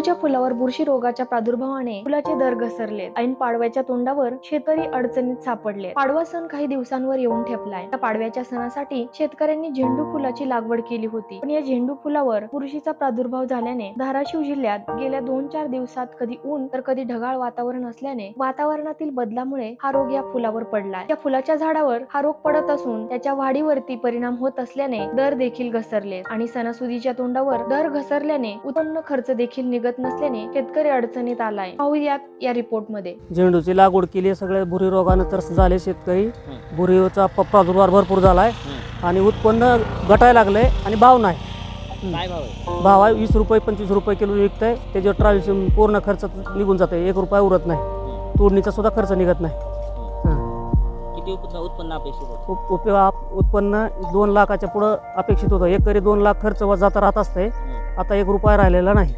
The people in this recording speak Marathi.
फुलावर बुरशी रोगाच्या प्रादुर्भावाने फुलाचे दर घसरले ऐन पाडव्याच्या तोंडावर शेतकरी अडचणीत सापडले. पाडवा सण काही दिवसांवर येऊन ठेपलाय. त्या पाडव्याच्या सणासाठी शेतकऱ्यांनी झेंडू फुलाची लागवड केली होती. पण या झेंडू फुलावर बुरशीचा प्रादुर्भाव झाल्याने धाराशिव जिल्ह्यात गेल्या दोन चार दिवसात कधी ऊन तर कधी ढगाळ वातावरण असल्याने वातावरणातील बदलामुळे हा रोग या फुलावर पडलाय. या फुलाच्या झाडावर हा रोग पडत असून त्याच्या वाढीवरती परिणाम होत असल्याने दर देखील घसरले आणि सणासुदीच्या तोंडावर दर घसरल्याने उत्पन्न खर्च देखील निघत नसल्याने शेतकरी अडचणीत आलाय. पाहूयात या रिपोर्टमध्ये झेंडूची लागवड केली आहे सगळे भुरी रोगानं त्रस्त झाले शेतकरी. भुरीचा प्रादुर्भाव भरपूर झाला आहे आणि उत्पन्न घटायला लागलंय आणि भाव नाही. काय भाव आहे? भाव आहे वीस रुपये पंचवीस रुपये किलो विकत आहे त्याच्यावर ट्रॅव्हल्स पूर्ण खर्च निघून जाते एक रुपया उरत नाही. तोडणीचा सुद्धा खर्च निघत नाही. किती उत्पन्न उत्पन्न अपेक्षित होतं? उप- उपयोग आप- उत्पन्न दोन लाखाच्या पुढं अपेक्षित होतं. एकरी दोन लाख खर्च व जाता राहत असते आता एक रुपया राहिलेला नाही.